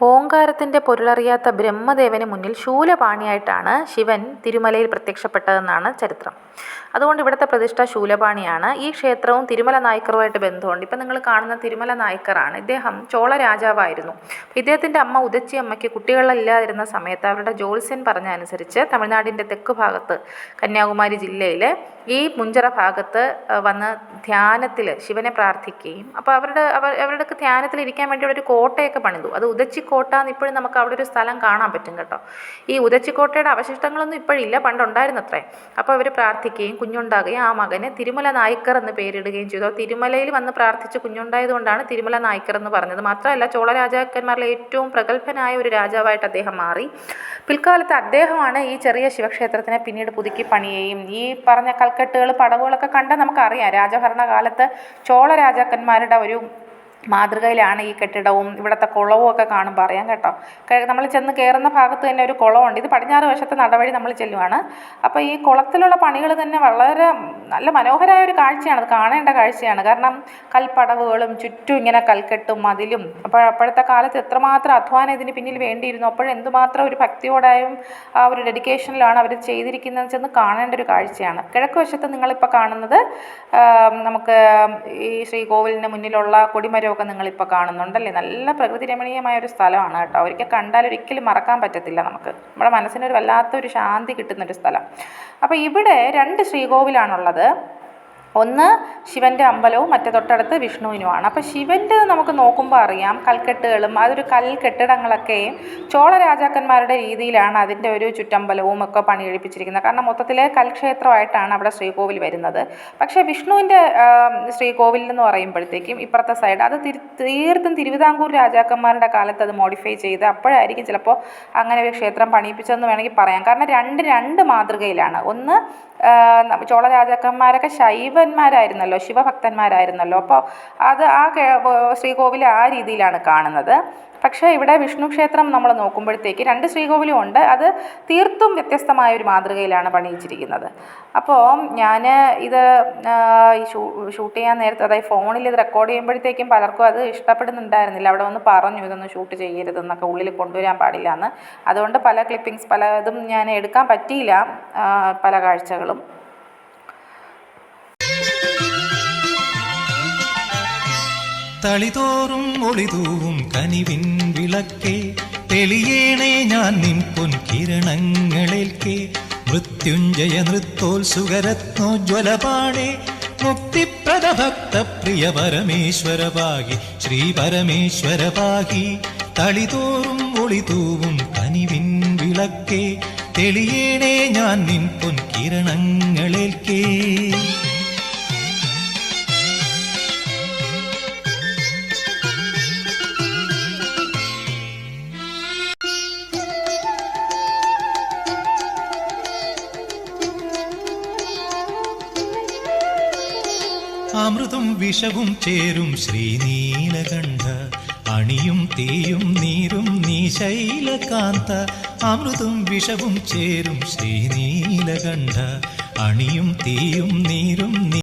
ഓംകാരത്തിന്റെ പൊരുളറിയാത്ത ബ്രഹ്മദേവന് മുന്നിൽ ശൂലപാണിയായിട്ടാണ് ശിവൻ തിരുമലയിൽ പ്രത്യക്ഷപ്പെട്ടതെന്നാണ് ചരിത്രം. അതുകൊണ്ട് ഇവിടുത്തെ പ്രതിഷ്ഠ ശൂലപാണിയാണ്. ഈ ക്ഷേത്രവും തിരുമല നായ്ക്കറുമായിട്ട് ബന്ധമുണ്ട്. ഇപ്പം നിങ്ങൾ കാണുന്ന തിരുമല നായ്ക്കറാണ്. ഇദ്ദേഹം ചോള രാജാവായിരുന്നു. ഇദ്ദേഹത്തിന്റെ അമ്മ ഉദച്ചി അമ്മയ്ക്ക് കുട്ടികളില്ലാതിരുന്ന സമയത്ത് അവരുടെ ജോത്സ്യൻ പറഞ്ഞ അനുസരിച്ച് തമിഴ്നാടിന്റെ തെക്ക് ഭാഗത്ത് കന്യാകുമാരി ജില്ലയിലെ ഈ മുഞ്ചറ ഭാഗത്ത് വന്ന് ധ്യാനത്തിൽ ശിവനെ പ്രാർത്ഥിക്കുകയും അപ്പോൾ അവരുടെ അവർ അവരുടെ ധ്യാനത്തിൽ ഇരിക്കാൻ വേണ്ടി ഒരു കോട്ടയൊക്കെ പണിതു. അത് ഉദച്ചിക്കോട്ട എന്ന് ഇപ്പോഴും നമുക്ക് അവിടെ ഒരു സ്ഥലം കാണാൻ പറ്റും കേട്ടോ. ഈ ഉദച്ചിക്കോട്ടയുടെ അവശിഷ്ടങ്ങളൊന്നും ഇപ്പോഴില്ല. പണ്ടുണ്ടായിരുന്നത്രേ അപ്പോൾ അവർ പ്രാർത്ഥിക്കുകയും കുഞ്ഞുണ്ടാകുകയും ആ മകന് തിരുമല നായ്ക്കർ എന്ന് പേരിടുകയും ചെയ്തു. തിരുമലയിൽ വന്ന് പ്രാർത്ഥിച്ച് കുഞ്ഞുണ്ടായതുകൊണ്ടാണ് തിരുമല നായ്ക്കർ എന്ന് പറഞ്ഞത്. മാത്രമല്ല ചോള രാജാക്കന്മാരിലെ ഏറ്റവും പ്രഗത്ഭനായ ഒരു രാജാവായിട്ട് അദ്ദേഹം മാറി. പിൽക്കാലത്ത് അദ്ദേഹമാണ് ഈ ചെറിയ ശിവക്ഷേത്രത്തിനെ പിന്നീട് പുതുക്കി പണിയുകയും ഈ പറഞ്ഞ കൽക്കെട്ടുകൾ പടവുകളൊക്കെ കണ്ടാൽ നമുക്കറിയാം. രാജഭരണകാലത്ത് ചോള രാജാക്കന്മാരുടെ ഒരു മാതൃകയിലാണ് ഈ കെട്ടിടവും ഇവിടുത്തെ കുളവും ഒക്കെ കാണുമ്പോൾ അറിയാം കേട്ടോ. നമ്മൾ ചെന്ന് കയറുന്ന ഭാഗത്ത് തന്നെ ഒരു കുളമുണ്ട്. ഇത് പടിഞ്ഞാറ് വശത്തെ നടവഴി നമ്മൾ ചെല്ലുവാണ്. അപ്പോൾ ഈ കുളത്തിലുള്ള പണികൾ തന്നെ വളരെ നല്ല മനോഹരമായ ഒരു കാഴ്ചയാണ്. അത് കാണേണ്ട കാഴ്ചയാണ്. കാരണം കൽപ്പടവുകളും ചുറ്റും ഇങ്ങനെ കൽക്കെട്ടും മതിലും അപ്പോൾ അപ്പോഴത്തെ കാലത്ത് എത്രമാത്രം അധ്വാനം ഇതിന് പിന്നിൽ വേണ്ടിയിരുന്നു. അപ്പോഴെന്തുമാത്രം ഒരു ഭക്തിയോടായും ആ ഒരു ഡെഡിക്കേഷനിലാണ് അവർ ചെയ്തിരിക്കുന്നത് ചെന്ന് കാണേണ്ട ഒരു കാഴ്ചയാണ്. കിഴക്ക് വശത്ത് നിങ്ങളിപ്പോൾ കാണുന്നത് നമുക്ക് ഈ ശ്രീകോവിലിന് മുന്നിലുള്ള കൊടിമരം ഒക്കെ നിങ്ങളിപ്പോൾ കാണുന്നുണ്ടല്ലേ? നല്ല പ്രകൃതി രമണീയമായ ഒരു സ്ഥലമാണ് കേട്ടോ. ഒരിക്കൽ കണ്ടാൽ ഒരിക്കലും മറക്കാൻ പറ്റത്തില്ല നമുക്ക്. നമ്മുടെ മനസ്സിനൊരു വല്ലാത്തൊരു ശാന്തി കിട്ടുന്നൊരു സ്ഥലം. അപ്പോൾ ഇവിടെ രണ്ട് ശ്രീകോവിലാണുള്ളത്. ഒന്ന് ശിവന്റെ അമ്പലവും മറ്റേ തൊട്ടടുത്ത് വിഷ്ണുവിനുമാണ്. അപ്പോൾ ശിവന്റെ നമുക്ക് നോക്കുമ്പോൾ അറിയാം കൽക്കെട്ടുകളും അതൊരു കൽ കെട്ടിടങ്ങളൊക്കെയും ചോള രാജാക്കന്മാരുടെ രീതിയിലാണ് അതിന്റെ ഒരു ചുറ്റമ്പലവും ഒക്കെ പണി കഴിപ്പിച്ചിരിക്കുന്നത് കാരണം മൊത്തത്തിൽ കൽക്ഷേത്രമായിട്ടാണ് അവിടെ ശ്രീകോവിൽ വരുന്നത്. പക്ഷേ വിഷ്ണുവിന്റെ ശ്രീകോവിൽ എന്ന് പറയുമ്പോഴത്തേക്കും ഇപ്പുറത്തെ സൈഡ് അത് തിരു തീർത്തും തിരുവിതാംകൂർ രാജാക്കന്മാരുടെ കാലത്ത് അത് മോഡിഫൈ ചെയ്ത് അപ്പോഴായിരിക്കും ചിലപ്പോൾ അങ്ങനെ ഒരു ക്ഷേത്രം പണിയിപ്പിച്ചതെന്ന് വേണമെങ്കിൽ പറയാം. കാരണം രണ്ട് രണ്ട് മാതൃകയിലാണ്. ഒന്ന് ചോള രാജാക്കന്മാരൊക്കെ ശൈവന്മാരായിരുന്നല്ലോ ശിവഭക്തന്മാരായിരുന്നല്ലോ. അപ്പോൾ അത് ആ ശ്രീകോവിൽ ആ രീതിയിലാണ് കാണുന്നത്. പക്ഷേ ഇവിടെ വിഷ്ണു ക്ഷേത്രം നമ്മൾ നോക്കുമ്പോഴത്തേക്ക് രണ്ട് ശ്രീകോവിലും ഉണ്ട്. അത് തീർത്തും വ്യത്യസ്തമായ ഒരു മാതൃകയിലാണ് പണിയിച്ചിരിക്കുന്നത്. അപ്പോൾ ഞാൻ ഇത് ഷൂട്ട് ചെയ്യാൻ നേരത്തെ അതായത് ഫോണിൽ ഇത് റെക്കോർഡ് ചെയ്യുമ്പോഴത്തേക്കും പലർക്കും അത് ഇഷ്ടപ്പെടുന്നുണ്ടായിരുന്നില്ല. അവിടെ വന്ന് പറഞ്ഞു ഇതൊന്ന് ഷൂട്ട് ചെയ്യരുതെന്നൊക്കെ ഉള്ളിൽ കൊണ്ടുവരാൻ പാടില്ല എന്ന്. അതുകൊണ്ട് പല ക്ലിപ്പിങ്സ് പലതും ഞാൻ എടുക്കാൻ പറ്റിയില്ല പല കാഴ്ചകളും. തളിതോറും ഒളിതൂവും കനിവിൻ വിളക്കേ. തെളിയേണേ ഞാൻ നിൻ പൊൻ കിരണങ്ങളേൽക്കേ. മൃത്യുഞ്ജയ നൃത്തോത്സുകരത്നോജ്വലപാണേ മുക്തിപ്രദ ഭക്ത പ്രിയ പരമേശ്വരപാകി ശ്രീ പരമേശ്വരപാകി തളിതോറും ഒളിതൂവും കനിവിൻ വിളക്കേ. തെളിയേണേ ഞാൻ നിൻ പൊൻകിരണങ്ങളേൽക്കേ അമൃതും വിഷവും ചേരും ശ്രീനീലകണ്ഠ. അണിയും തീയും നീരും നീ ശൈലകാന്ത അമൃതും വിഷവും ചേരും ശ്രീനീലകണ്ഠ. അണിയും തീയും നീരും നീ